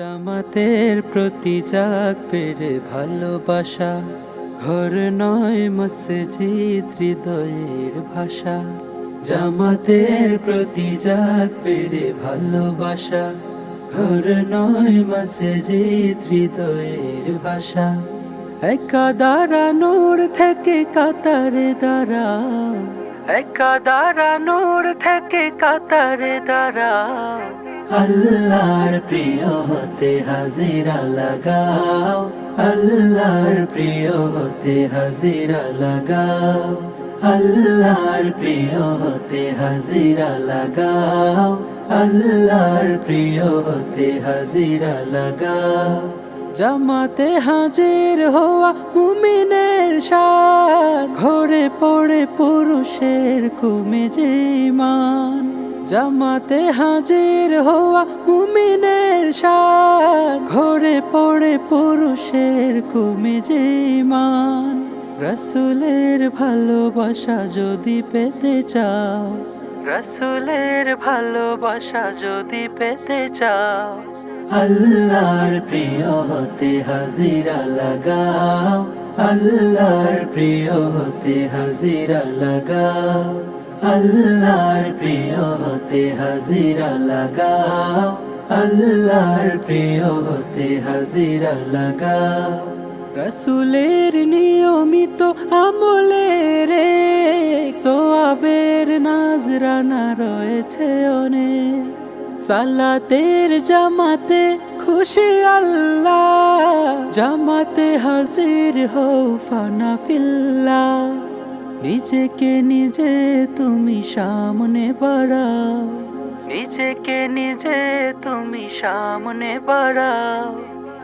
জামাতের প্রতি জাগ পেরে ভালোবাসা। ঘর নয়, মসজিদ, হৃদয়ের ভাষা। জামাতের প্রতি জাগ পেরে ভালোবাসা। ঘর নয়, মসজিদ, হৃদয়ের ভাষা। একা দাঁড়ানোর থেকে কাতারে দাঁড়াও একা দাঁড়ানোর থেকে কাতারে দাঁড়াও আল্লাহর প্রিয় হতে হাজিরা লাগাও। আল্লাহর প্রিয় হতে হাজিরা লাগাও। আল্লাহর প্রিয় হতে হাজিরা লাগাও। আল্লাহর প্রিয় হতে হাজিরা লাগাও। জামাতে হাজির হওয়া মুমিনের শান ঘরে পড়ে পুরুষের কমে যে মান জামাতে হাজির হওয়া মুমিনের শান। ঘরে পড়ে পুরুষের কমে যে মান রসুলের ভালোবাসা যদি পেতে চাও, রসুলের ভালোবাসা যদি পেতে চাও, আল্লাহর প্রিয় হতে হাজিরা লাগাও, আল্লাহর প্রিয় হতে হাজিরা লাগাও। আল্লাহর প্রিয় হতে হাজিরা লাগাও, আল্লাহর প্রিয় হতে হাজিরা লাগাও। রসুলের নিয়মিত আমলের সোয়াবের নাজরানা রয়েছে অনেক। সালাতের জামাতে খুশি আল্লাহ, জামাতে হাজির হও ফানা ফিল্লা নিজেকে নিজে তুমি সামনে বাড়াও। নিজেকে নিজে তুমি সামনে বাড়াও।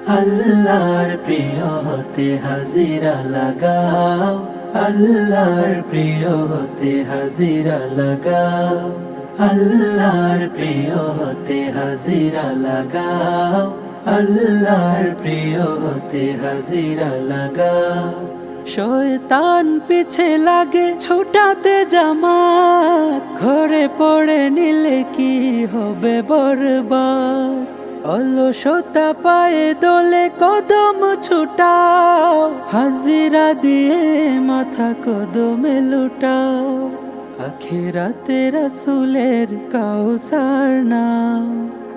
আল্লাহর প্রিয় হতে হাজিরা লাগাও। আল্লাহর প্রিয় হতে হাজিরা লাগাও। আল্লাহর প্রিয় হতে হাজিরা লাগাও। আল্লাহর প্রিয় হতে হাজিরা লাগাও। শয়তান পিছে লাগে, ছোটাতে জামাত। ঘরে পড়ে নিলে কি হবে বরবাদ? অলসতা পায়ে দলে কদম ছুটাও। হাজিরা দিয়ে মাথা কদমে লুটাও। আখেরাতে রসুলের কাউসার নাম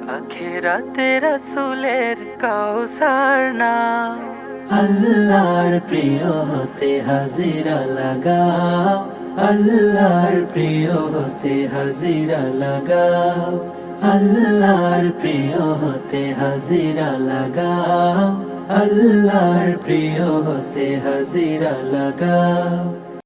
আখেরাতে রসুলের কাউসার নাম আল্লাহর প্রিয় হতে হাজিরা লাগাও। আল্লাহর প্রিয় হতে হাজিরা লাগাও। আল্লাহর প্রিয় হতে হাজিরা লাগাও। আল্লাহর প্রিয় হতে হাজিরা লাগাও।